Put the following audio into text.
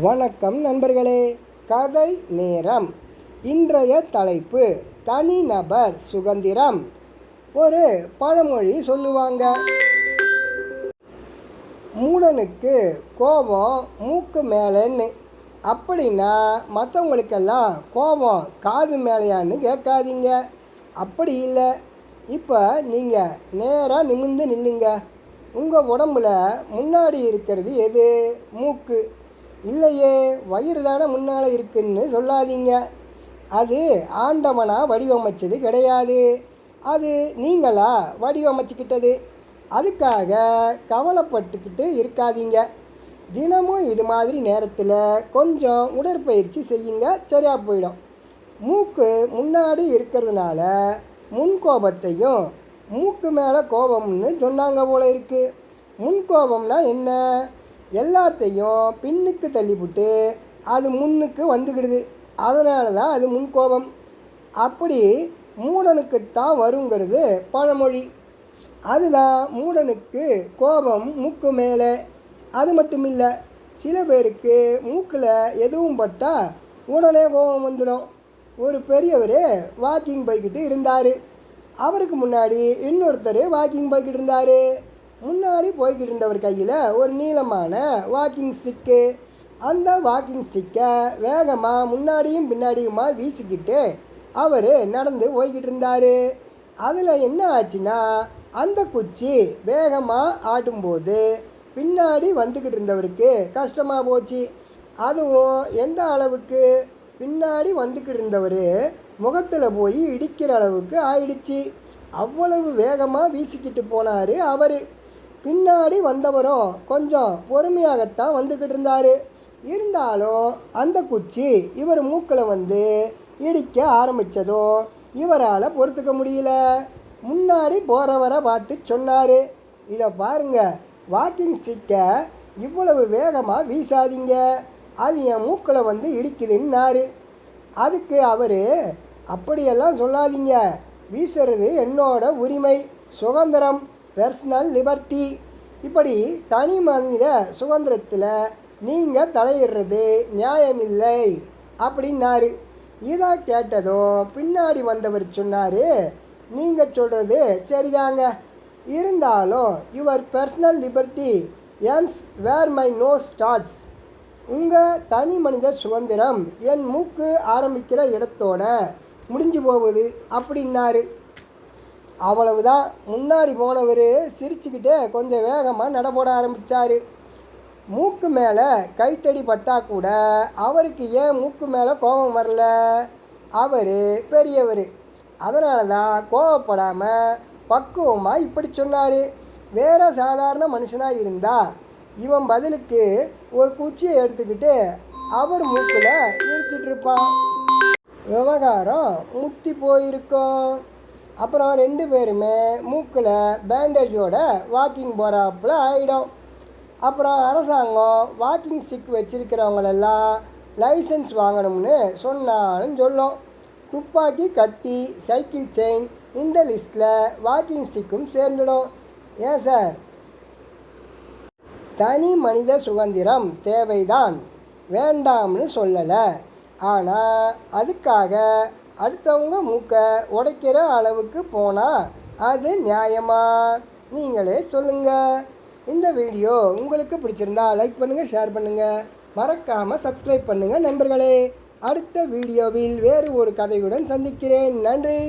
வணக்கம் நண்பர்களே கதை நேரம். இன்றைய தலைப்பு தனிநபர் சுதந்திரம். ஒரு பழமொழி சொல்லுவாங்க. மூடனுக்கு கோபம் மூக்கு மேலேன்னு. அப்படின்னா மற்றவங்களுக்கெல்லாம் கோபம் காது மேலேயான்னு கேட்காதீங்க. அப்படி இல்லை. இப்போ நீங்கள் நேராக நிமிர்ந்து நில்லுங்க. உங்கள் உடம்புல முன்னாடி இருக்கிறது எது? மூக்கு. இல்லையே வயிறு தானே முன்னால் இருக்குன்னு சொல்லாதீங்க. அது ஆண்டவனாக வடிவமைச்சது கிடையாது. அது நீங்களா வடிவமைச்சிக்கிட்டது. அதுக்காக கவலைப்பட்டுக்கிட்டு இருக்காதீங்க. தினமும் இது மாதிரி நேரத்தில் கொஞ்சம் உடற்பயிற்சி செய்யுங்க சரியாக போயிடும். மூக்கு முன்னாடி இருக்கிறதுனால முன்கோபத்தையும் மூக்கு மேலே கோபம்னு சொன்னாங்க போல இருக்குது முன்கோபம்னா என்ன? எல்லாத்தையும் பின்னுக்கு தள்ளிவிட்டு அது முன்னுக்கு வந்துக்கிடுது. அதனால தான் அது முன் கோபம் அப்படி மூடனுக்குத்தான் வருங்கிறது பழமொழி. அதுதான் மூடனுக்கு கோபம் மூக்கு மேலே. அது மட்டும் இல்லை சில பேருக்கு மூக்கில் எதுவும் பட்டால் உடனே கோபம் வந்துடும். ஒரு பெரியவர் வாக்கிங் போய்கிட்டு இருந்தார். அவருக்கு முன்னாடி இன்னொருத்தர் வாக்கிங் போய்கிட்டு இருந்தார். போய்கிட்டு இருந்தவர் கையில் ஒரு நீளமான வாக்கிங் ஸ்டிக்கு அந்த வாக்கிங் ஸ்டிக்கை வேகமாக முன்னாடியும் பின்னாடியுமா வீசிக்கிட்டு அவர் நடந்து போய்கிட்டு இருந்தார் அதில் என்ன ஆச்சுன்னா அந்த குச்சி வேகமாக ஆட்டும்போது பின்னாடி வந்துக்கிட்டு இருந்தவருக்கு கஷ்டமாக போச்சு. அதுவும் எந்த அளவுக்கு? பின்னாடி வந்துக்கிட்டு இருந்தவர் முகத்தில் போய் இடிக்கிற அளவுக்கு ஆயிடுச்சு. அவ்வளவு வேகமாக வீசிக்கிட்டு போனார் அவர். பின்னாடி வந்தவரும் கொஞ்சம் பொறுமையாகத்தான் வந்துக்கிட்டு இருந்தார். இருந்தாலும் அந்த குச்சி இவர் மூக்கில் வந்து இடிக்க ஆரம்பித்ததும் இவரால் பொறுத்துக்க முடியல. முன்னாடி போகிறவரை பார்த்து சொன்னார் இதை பாருங்க வாக்கிங் ஸ்டிக்கை இவ்வளவு வேகமாக வீசாதீங்க அது என் மூக்கில் வந்து இடிக்குதுன்னாரு. அதுக்கு அவர் அப்படியெல்லாம் சொல்லாதீங்க வீசுறது என்னோட உரிமை சுதந்திரம் பர்சனல் லிபர்ட்டி இப்படி தனி மனித சுதந்திரத்தில் நீங்கள் தலையிடுறது நியாயமில்லை அப்படின்னாரு. இதை கேட்டதும் பின்னாடி வந்தவர் சொன்னார் நீங்கள் சொல்கிறது சரிதாங்க. இருந்தாலும் your personal liberty ends where my nose starts உங்கள் தனி மனித சுதந்திரம் என் மூக்கு ஆரம்பிக்கிற இடத்தோட முடிஞ்சு போகுது அப்படின்னாரு. அவ்வளவுதான். முன்னாடி போனவர் சிரிச்சுக்கிட்டே கொஞ்சம் வேகமாக நடப்போட ஆரம்பித்தார் மூக்கு மேலே கைத்தடி பட்டா கூட அவருக்கு ஏன் மூக்கு மேலே கோபம் வரல? அவர் பெரியவர். அதனால தான் கோவப்படாமல் பக்குவமாக இப்படி சொன்னார். வேறு சாதாரண மனுஷனாக இருந்தால் இவன் பதிலுக்கு ஒரு குச்சியை எடுத்துக்கிட்டு அவர் மூக்கில் இடிச்சிட்டு இருப்பான். விவகாரம் முத்தி போயிருக்கும். அப்புறம் ரெண்டு பேருமே மூக்கில் பேண்டேஜோட வாக்கிங் போகிறாப்புல ஆகிடும் அப்புறம் அரசாங்கம் வாக்கிங் ஸ்டிக் வச்சுருக்கிறவங்களெல்லாம் லைசன்ஸ் வாங்கணும்னு சொன்னாலும் சொல்லும். துப்பாக்கி கத்தி சைக்கிள் செயின் இந்த லிஸ்ட்டில் வாக்கிங் ஸ்டிக்கும் சேர்ந்துடும். ஏன் சார் தனி மனித சுதந்திரம் தேவைதான். வேண்டாம்னு சொல்லலை. ஆனால் அதுக்காக அடுத்தவங்க மூக்கை உடைக்கிற அளவுக்கு போனால் அது நியாயமா? நீங்களே சொல்லுங்கள் இந்த வீடியோ உங்களுக்கு பிடிச்சிருந்தா லைக் பண்ணுங்கள் ஷேர் பண்ணுங்கள் மறக்காமல் சப்ஸ்கிரைப் பண்ணுங்கள் நண்பர்களே. அடுத்த வீடியோவில் வேறு ஒரு கதையுடன் சந்திக்கிறேன். நன்றி.